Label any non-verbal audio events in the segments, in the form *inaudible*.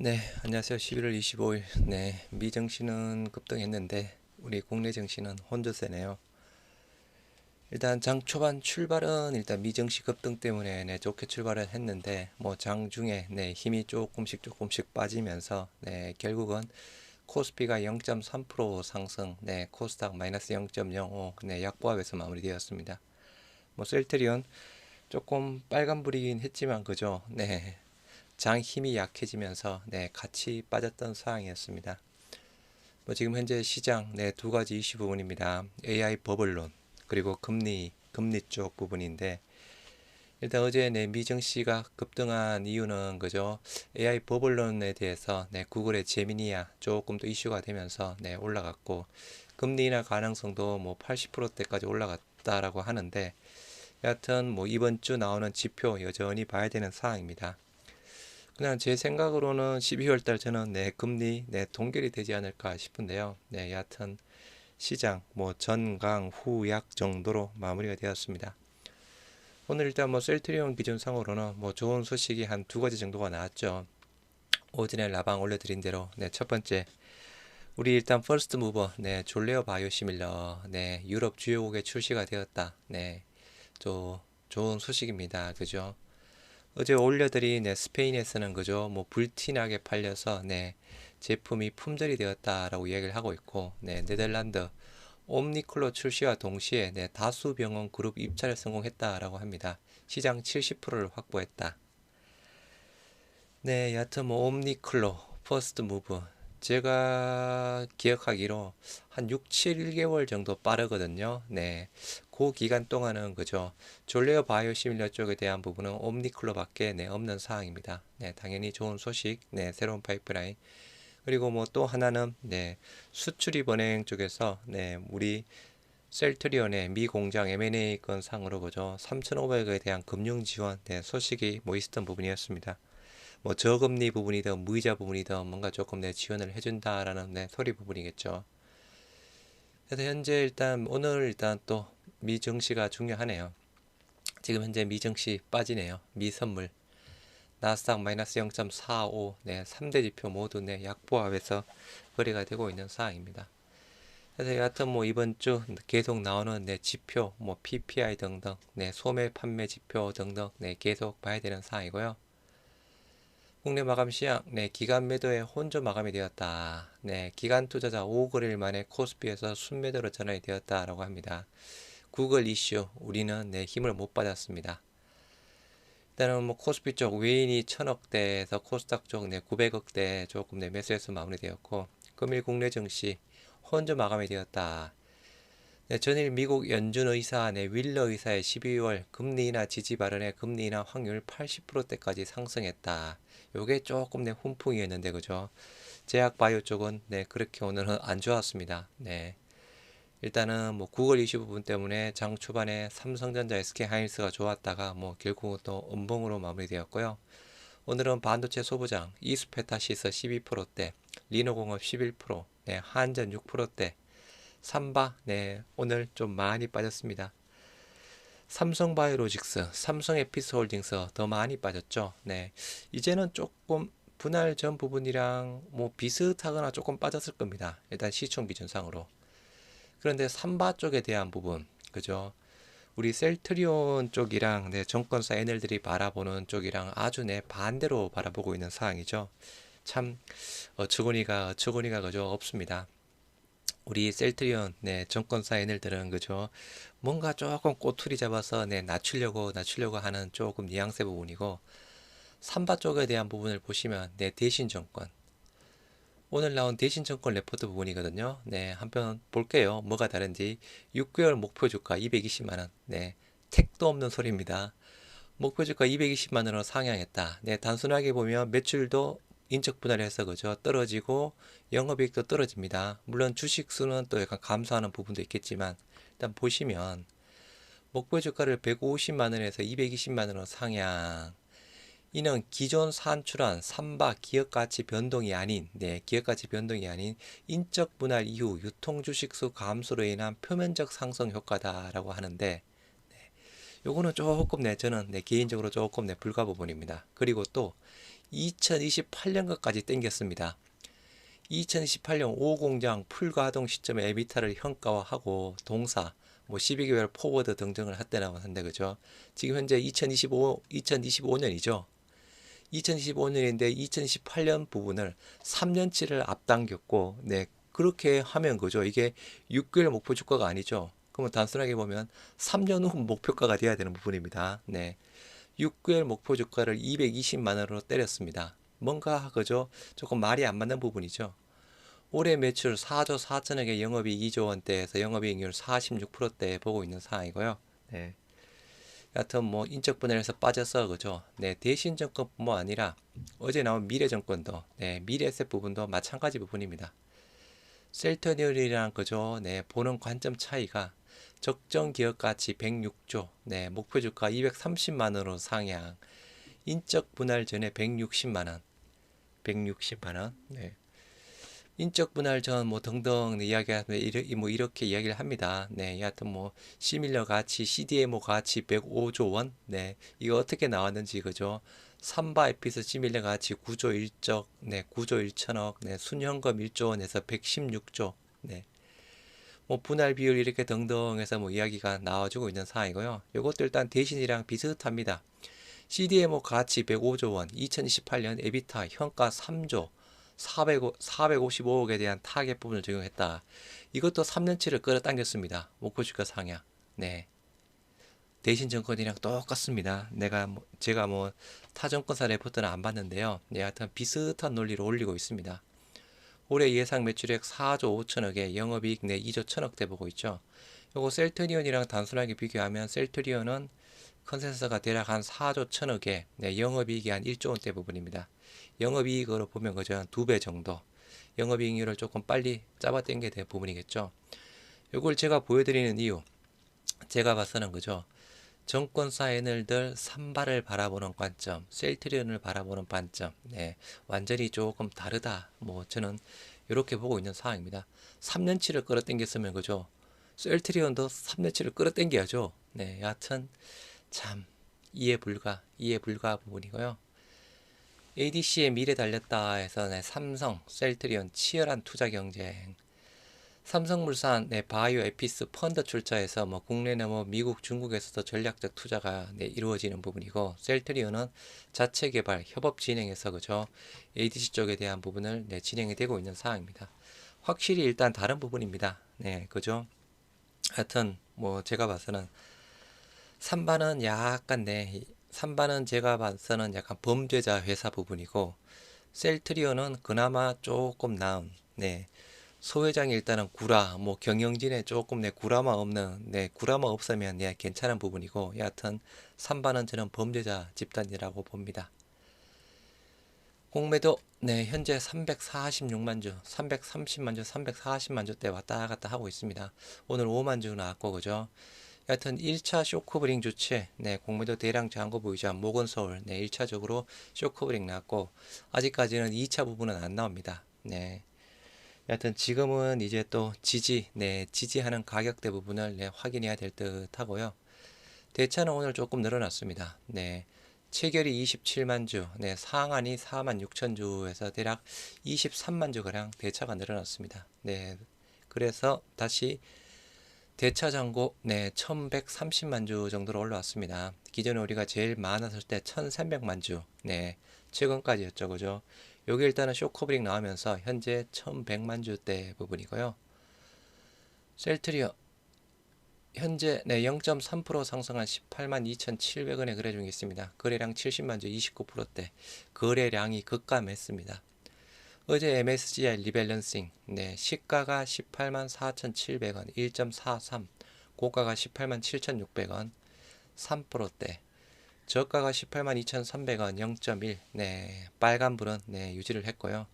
네, 안녕하세요. 11월 25일. 네, 미 증시는 급등했는데 우리 국내 증시는 혼조세네요. 일단 장 초반 출발은 일단 미 증시 급등 때문에 네, 좋게 출발을 했는데 뭐 장 중에 네, 힘이 조금씩 조금씩 빠지면서 네, 결국은 코스피가 0.3% 상승, 네, 코스닥 마이너스 0.05, 네, 약보합에서 마무리되었습니다. 뭐 셀트리온 조금 빨간불이긴 했지만 그죠? 네, 장 힘이 약해지면서 네, 같이 빠졌던 상황이었습니다. 뭐 지금 현재 시장 네, 두 가지 이슈 부분입니다. AI 버블론 그리고 금리 금리 쪽 부분인데 일단 어제 네, 미 증시가 급등한 이유는 그죠 AI 버블론에 대해서 네, 구글의 제미니아 조금 더 이슈가 되면서 네, 올라갔고 금리 인하 가능성도 뭐 80%대까지 올라갔다라고 하는데 여하튼 뭐 이번 주 나오는 지표 여전히 봐야 되는 사항입니다. 그냥 제 생각으로는 12월 달 저는 네, 금리 네, 동결이 되지 않을까 싶은데요. 네, 여하튼 시장 뭐 전강 후약 정도로 마무리가 되었습니다. 오늘 일단 뭐 셀트리온 기준상으로는 뭐 좋은 소식이 한 두 가지 정도가 나왔죠. 오전에 라방 올려드린 대로 네, 첫 번째 우리 일단 퍼스트 무버 네, 졸레어 바이오시밀러 네, 유럽 주요국에 출시가 되었다. 네. 저 좋은 소식입니다. 그죠? 어제 올려드린 네, 스페인에서는 그죠 뭐 불티나게 팔려서 네 제품이 품절이 되었다라고 이야기를 하고 있고 네 네덜란드 옴니클로 출시와 동시에 네, 다수 병원 그룹 입찰에 성공했다라고 합니다. 시장 70%를 확보했다. 네, 여하튼 뭐 옴니클로 퍼스트 무브 제가 기억하기로 한 6, 7개월 정도 빠르거든요. 네. 그 기간 동안은 그죠. 졸레어 바이오 시밀러 쪽에 대한 부분은 옴니클로밖에 네, 없는 사항입니다. 네, 당연히 좋은 소식. 네, 새로운 파이프라인. 그리고 뭐 또 하나는 네, 수출입 은행 쪽에서 네, 우리 셀트리온의 미 공장 M&A 건 상으로 그죠. 3,500억에 대한 금융 지원 네, 소식이 뭐 있었던 부분이었습니다. 뭐 저금리 부분이든 무이자 부분이든 뭔가 조금 내 지원을 해준다라는 내 소리 부분이겠죠. 그래서 현재 일단 오늘 일단 또 미증시가 중요하네요. 지금 현재 미증시 빠지네요. 미선물 나스닥 마이너스 0.45 네, 3대 지표 모두 네, 약보합에서 거래가 되고 있는 상황입니다. 그래서 여하튼 뭐 이번 주 계속 나오는 네, 지표 뭐 PPI 등등 네, 소매 판매 지표 등등 네, 계속 봐야 되는 상황이고요. 국내 마감 시향, 네, 기간 매도에 혼조 마감이 되었다. 네, 기간 투자자 5거래일 만에 코스피에서 순매도로 전환이 되었다라고 합니다. 구글 이슈, 우리는 네, 힘을 못 받았습니다. 일단은 뭐 코스피 쪽 외인이 천억대에서 코스닥 쪽 네, 900억대 조금 네, 매수해서 마무리되었고, 금일 국내 증시 혼조 마감이 되었다. 네, 전일 미국 연준 의사 네, 윌러 의사의 12월 금리 인하 지지 발언의 금리 인하 확률 80%대까지 상승했다. 요게 조금 내 훈풍이었는데 그죠? 제약 바이오 쪽은 네 그렇게 오늘은 안 좋았습니다. 네. 일단은 뭐 구글 이슈 부분 때문에 장 초반에 삼성전자, SK 하이닉스가 좋았다가 뭐 결국은 또 음봉으로 마무리되었고요. 오늘은 반도체 소부장 이스페타시스 12%대, 리노공업 11%, 네, 한전 6%대, 삼바 네 오늘 좀 많이 빠졌습니다. 삼성바이오로직스, 삼성에피스홀딩스 더 많이 빠졌죠. 네, 이제는 조금 분할 전 부분이랑 뭐 비슷하거나 조금 빠졌을 겁니다. 일단 시총 기준상으로. 그런데 삼바 쪽에 대한 부분, 그죠? 우리 셀트리온 쪽이랑 네, 정권사 애널들이 바라보는 쪽이랑 아주 내 반대로 바라보고 있는 상황이죠. 참 어처구니가 어처구니가 그죠 없습니다. 우리 셀트리온 네 정권사 애널들은 그죠 뭔가 조금 꼬투리 잡아서 네, 낮추려고 낮추려고 하는 조금 뉘앙스 부분이고 삼바 쪽에 대한 부분을 보시면 네, 대신 정권 오늘 나온 대신 정권 레포트 부분이거든요. 네, 한번 볼게요. 뭐가 다른지 6개월 목표 주가 220만 원. 네, 택도 없는 소리입니다. 목표 주가 220만 원으로 상향했다. 네, 단순하게 보면 매출도 인적 분할해서 그죠 떨어지고 영업이익도 떨어집니다. 물론 주식 수는 또 약간 감소하는 부분도 있겠지만 일단 보시면 목표 주가를 150만 원에서 220만 원으로 상향. 이는 기존 산출한 삼바 기업 가치 변동이 아닌 네, 기업 가치 변동이 아닌 인적 분할 이후 유통 주식 수 감소로 인한 표면적 상승 효과다라고 하는데 네, 요거는 조금 내 저는 내 개인적으로 조금 내 불가 부분입니다. 그리고 또 2028년 것까지 땡겼습니다. 2028년 5공장 풀가동 시점에 에비타를 현가화하고 동사 뭐 12개월 포워드 등등을 했다고 하는데 그죠? 지금 현재 2025 2025년이죠. 2025년인데 2018년 부분을 3년치를 앞당겼고 네 그렇게 하면 그죠? 이게 6개월 목표 주가가 아니죠. 그러면 단순하게 보면 3년 후 목표가가 돼야 되는 부분입니다. 네. 6개월 목표 주가를 220만 원으로 때렸습니다. 뭔가 그죠? 조금 말이 안 맞는 부분이죠. 올해 매출 4조 4천억에 영업이익 2조 원대에서 영업이익률 46%대 보고 있는 상황이고요. 네. 여하튼 뭐 인적 분할에서 빠져서 그죠. 네, 대신증권뿐만 아니라 어제 나온 미래증권도 네, 미래에셋 부분도 마찬가지 부분입니다. 셀터니얼이랑 그죠. 네, 보는 관점 차이가 적정 기업 가치 106조, 네, 목표 주가 230만 원으로 상향. 인적 분할 전에 160만 원. 160만 원. 네. 인적 분할 전 뭐 등등 네, 이야기하면 이렇게, 뭐 이렇게 이야기를 합니다. 네, 여하튼 뭐 시밀러 가치, CDMO 가치 105조 원. 네, 이거 어떻게 나왔는지 그죠? 삼바 에피스 시밀러 가치 9조 1적, 네, 9조 1천억, 네, 순현금 1조 원에서 116조. 네. 뭐 분할 비율 이렇게 등등 해서 뭐 이야기가 나와주고 있는 상황이고요. 이것도 일단 대신이랑 비슷합니다. CDMO 가치 105조 원, 2028년 에비타 현가 3조, 400, 455억에 대한 타겟 부분을 적용했다. 이것도 3년치를 끌어당겼습니다. 목표 주가 상향. 네. 대신 정권이랑 똑같습니다. 내가 뭐, 제가 뭐 타 정권사 레포트는 안 봤는데요. 네, 하여튼 비슷한 논리로 올리고 있습니다. 올해 예상 매출액 4조 5천억에 영업이익 내 2조 1천억 대 보고 있죠. 요거 셀트리온이랑 단순하게 비교하면 셀트리온은 컨센서가 대략 한 4조 1천억 에 네, 영업이익이 한 1조 원대 부분입니다. 영업이익으로 보면 그죠 한두 배 정도. 영업이익률을 조금 빨리 잡아당겨야 될 부분이겠죠. 요걸 제가 보여드리는 이유 제가 봐서는 그죠. 정권사 애널들 산발을 바라보는 관점, 셀트리온을 바라보는 관점, 네, 완전히 조금 다르다. 뭐 저는 이렇게 보고 있는 상황입니다. 3년치를 끌어당겼으면 그죠. 셀트리온도 3년치를 끌어당겨야죠. 네, 여하튼 참 이해 불가, 이해 불가 부분이고요. ADC의 미래 달렸다 해서 네, 삼성, 셀트리온 치열한 투자 경쟁. 삼성물산 네, 바이오 에피스 펀드 출자해서 뭐 국내나 뭐 미국, 중국에서도 전략적 투자가 네, 이루어지는 부분이고 셀트리온은 자체 개발, 협업 진행해서 그죠 ADC 쪽에 대한 부분을 네, 진행이 되고 있는 상황입니다. 확실히 일단 다른 부분입니다. 네, 그죠? 하여튼 뭐 제가 봐서는 3반은 약간 네, 3반은 제가 봐서는 약간 범죄자 회사 부분이고 셀트리온은 그나마 조금 나은 네. 소회장이 일단은 구라, 뭐 경영진에 조금 내 구라마 없는, 네, 구라마 없으면 네, 괜찮은 부분이고, 여하튼 3반은 저는 범죄자 집단이라고 봅니다. 공매도 네, 현재 346만 주, 330만 주, 340만 주대 왔다 갔다 하고 있습니다. 오늘 5만 주 나왔고 그죠? 여하튼 1차 쇼크브링 조치, 네, 공매도 대량 잔고 보이자 모건서울, 네, 1차적으로 쇼크브링 나왔고 아직까지는 2차 부분은 안 나옵니다. 네. 여하튼 지금은 이제 또 지지, 네, 지지하는 가격대 부분을 네, 확인해야 될 듯 하고요. 대차는 오늘 조금 늘어났습니다. 네. 체결이 27만 주, 네, 상한이 4만 6천 주에서 대략 23만 주가량 대차가 늘어났습니다. 네. 그래서 다시 대차 잔고 네, 1130만 주 정도로 올라왔습니다. 기존에 우리가 제일 많았을 때 1300만 주, 네, 최근까지였죠. 그죠? 여기 일단은 쇼커브링 나오면서 현재 1100만 주대 부분이고요. 셀트리어 현재 네, 0.3% 상승한 18만 2,700원에 거래 중에 있습니다. 거래량 70만 주 29%대 거래량이 급감했습니다. 어제 MSCI 리밸런싱 네, 시가가 18만 4,700원 1.43 고가가 18만 7,600원 3%대 저가가 18만 2,300원 0.1 네, 빨간불은 네, 유지를 했고요.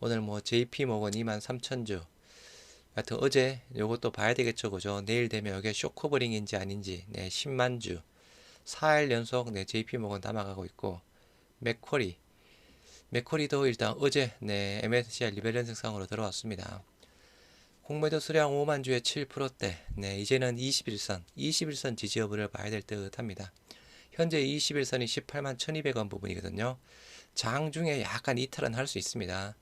오늘 뭐 JP 모건 2만 3천주 하여튼 어제 요것도 봐야 되겠죠. 그죠? 내일 되면 이게 쇼커버링인지 아닌지 네, 10만 주 4일 연속 네, JP 모건 담아가고 있고 맥쿼리 맥쿼리도 일단 어제 네, MSCI 리밸런싱 상으로 들어왔습니다. 공매도 수량 5만 주에 7%대 네, 이제는 21선 21선 지지 여부를 봐야 될 듯 합니다. 현재 21선이 18만 1200원 부분이거든요. 장 중에 약간 이탈은 할 수 있습니다.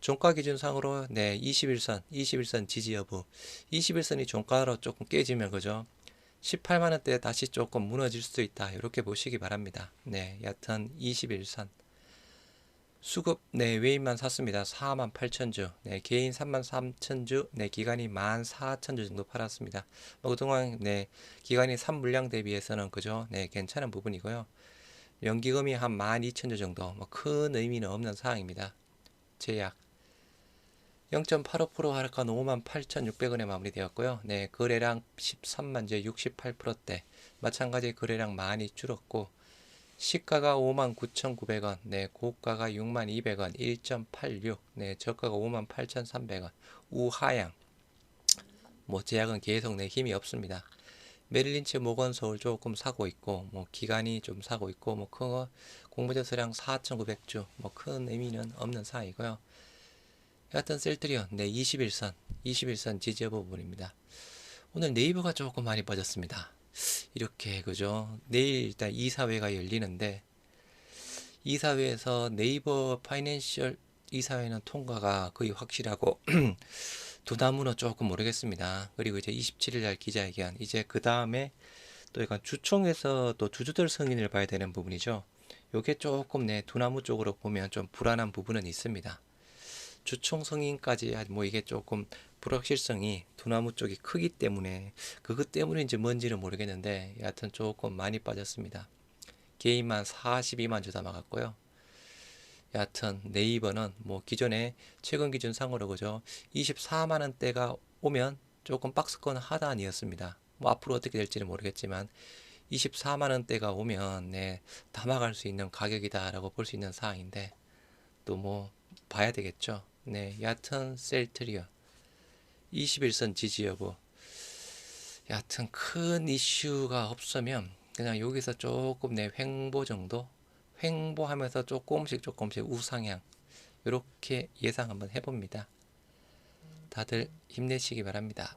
종가 기준상으로 네 21선 21선 지지 여부 21선이 종가로 조금 깨지면 그죠 18만 원대 다시 조금 무너질 수도 있다 이렇게 보시기 바랍니다 네 여튼 21선 수급 네 외인만 샀습니다. 4만 8천 주. 네, 개인 3만 3천 주 네 기간이 1만 4천 주 정도 팔았습니다. 뭐 그동안 네 기간이 3 물량 대비해서는 그죠? 네 괜찮은 부분이고요. 연기금이 한 12,000주 정도. 뭐 큰 의미는 없는 사항입니다. 제약. 0.85% 하락한 58,600원에 마무리되었고요. 네, 거래량 13만 제 68%대. 마찬가지 거래량 많이 줄었고 시가가 59,900원, 네, 고가가 6200원, 1.86, 네, 저가가 58,300원. 우하향. 뭐 제약은 계속 내 힘이 없습니다. 메릴린치 모건 서울 조금 사고 있고 뭐 기간이 좀 사고 있고 뭐큰 공모전 수량 4,900주 뭐 큰 의미는 없는 사이고요. 여하튼 셀트리온 네 21선 21선 지지어 부분입니다. 오늘 네이버가 조금 많이 빠졌습니다. 이렇게 그죠? 내일 일단 이사회가 열리는데 이사회에서 네이버 파이낸셜 이사회는 통과가 거의 확실하고 *clears throat* 두나무는 조금 모르겠습니다. 그리고 이제 27일 날 기자회견 이제 그 다음에 또 약간 주총에서 또 주주들 승인을 봐야 되는 부분이죠. 요게 조금 내 두나무 쪽으로 보면 좀 불안한 부분은 있습니다. 주총 승인까지 뭐 이게 조금 불확실성이 두나무 쪽이 크기 때문에 그것 때문인지 뭔지는 모르겠는데 여하튼 조금 많이 빠졌습니다. 개인만 42만 주 담아갔고요. 여하튼 네이버는 뭐 기존에 최근 기준 상으로 그죠 24만 원대가 오면 조금 박스권 하단이었습니다. 뭐 앞으로 어떻게 될지는 모르겠지만 24만 원대가 오면 네 담아갈 수 있는 가격이다라고 볼 수 있는 사항인데 또 뭐 봐야 되겠죠. 네 여하튼 셀트리온 21선 지지 여부 여하튼 큰 이슈가 없으면 그냥 여기서 조금 내 횡보 정도 횡보하면서 조금씩 조금씩 우상향 이렇게 예상 한번 해봅니다. 다들 힘내시기 바랍니다.